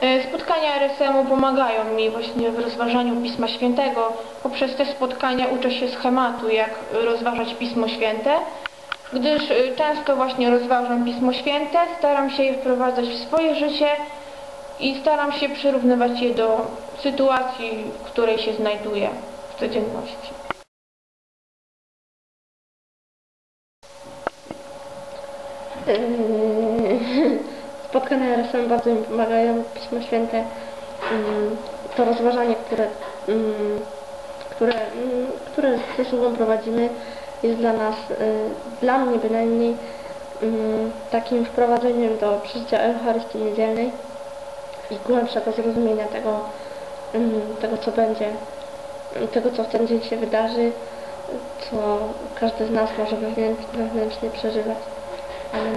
E, Spotkania RSM-u pomagają mi właśnie w rozważaniu Pisma Świętego. Poprzez te spotkania uczę się schematu, jak rozważać Pismo Święte, gdyż e, często właśnie rozważam Pismo Święte, staram się je wprowadzać w swoje życie i staram się przyrównywać je do sytuacji, w której się znajduję w codzienności. Spotkania RSM bardzo mi pomagają, Pismo Święte, yy, to rozważanie, które, yy, które, yy, które ze sobą prowadzimy jest dla nas, yy, dla mnie bynajmniej, takim wprowadzeniem do przeżycia Eucharystii Niedzielnej i głębszego zrozumienia tego, tego co będzie, tego co w ten dzień się wydarzy, co każdy z nas może wewnętrznie przeżywać. Amen.